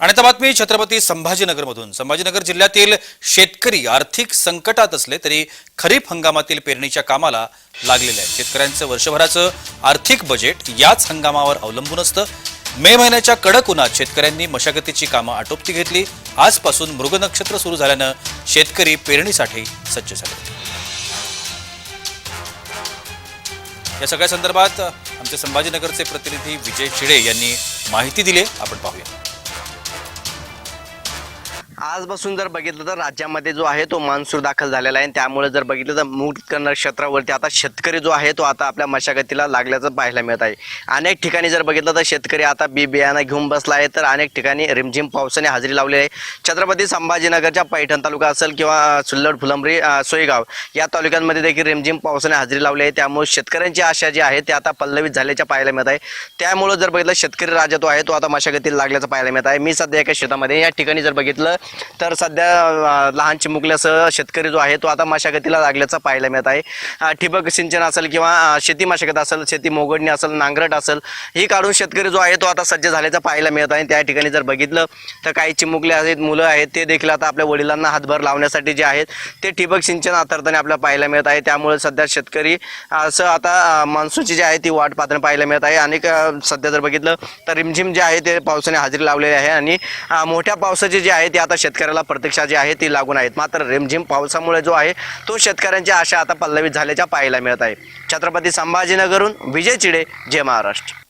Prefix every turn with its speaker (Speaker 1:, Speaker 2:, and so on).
Speaker 1: आणि आता बातमी छत्रपती संभाजीनगरमधून. संभाजीनगर जिल्ह्यातील शेतकरी आर्थिक संकटात असले तरी खरीप हंगामातील पेरणीच्या कामाला लागलेले आहेत. शेतकऱ्यांचं वर्षभराचं आर्थिक बजेट याच हंगामावर अवलंबून असतं. मे महिन्याच्या कडक उन्हात शेतकऱ्यांनी मशागतीची कामं आटोपती घेतली. आजपासून मृग नक्षत्र सुरू झाल्यानं शेतकरी पेरणीसाठी सज्ज झाले. या सगळ्या संदर्भात आमचे संभाजीनगरचे प्रतिनिधी विजय चिडे यांनी माहिती दिली आपण पाहूया.
Speaker 2: आजपासून जर बघितलं तर राज्यामध्ये जो आहे तो मान्सून दाखल झालेला आहे. आणि त्यामुळे जर बघितलं तर मूळ क्षेत्रावरती आता शेतकरी जो आहे तो आता आपल्या मशागतीला लागल्याचं पाहायला मिळत आहे. अनेक ठिकाणी जर बघितलं तर शेतकरी आता बी बियाणं घेऊन बसला आहे. तर अनेक ठिकाणी रिमझिम पावसाने हजेरी लावली आहे. छत्रपती संभाजीनगरच्या पैठण तालुका असेल किंवा सुल्लड फुलंबरी सोयगाव या तालुक्यांमध्ये देखील रिमझिम पावसाने हजेरी लावली आहे. त्यामुळे शेतकऱ्यांची आशा जी आहे ते आता पल्लवित झाल्याच्या पाहायला मिळत आहे. त्यामुळे जर बघितलं शेतकरी राजा तो आहे तो आता मशागतीला लागल्याचं पाहायला मिळत आहे. मी सध्या एका शेतामध्ये या ठिकाणी जर बघितलं तर सध्या लहान चिमुकल्यासह शेतकरी जो आहे तो आता मशागतीला लागल्याचं पाहायला मिळत आहे. ठिबक सिंचन असेल किंवा शेती मशागत असेल शेती मोगडणी असेल नांगरट असेल ही काढून शेतकरी जो आहे तो आता सज्ज झाल्याचं पाहायला मिळत आहे. त्या ठिकाणी जर बघितलं तर काही चिमुकले आहेत मुलं आहेत ते देखील आता आपल्या वडिलांना हातभार लावण्यासाठी जे आहेत ते ठिबक सिंचन आतरताना आपल्याला पाहायला मिळत आहे. त्यामुळे सध्या शेतकरी असं आता मान्सूनची जी आहे ती वाट पाहताना पाहायला मिळत आहे. आणि सध्या जर बघितलं तर रिमझिम जे आहे ते पावसाने हजेरी लावलेली आहे आणि मोठ्या पावसाची जी आहे ते आता शेतकऱ्याला प्रतीक्षा जी आहे ती लागून आहेत. मात्र रिमझिम पावसामुळे जो आहे तो शेतकऱ्यांची आशा आता पल्लवित झाल्याच्या पाहायला मिळत आहे. छत्रपती संभाजीनगरहून विजय चिडे जय महाराष्ट्र.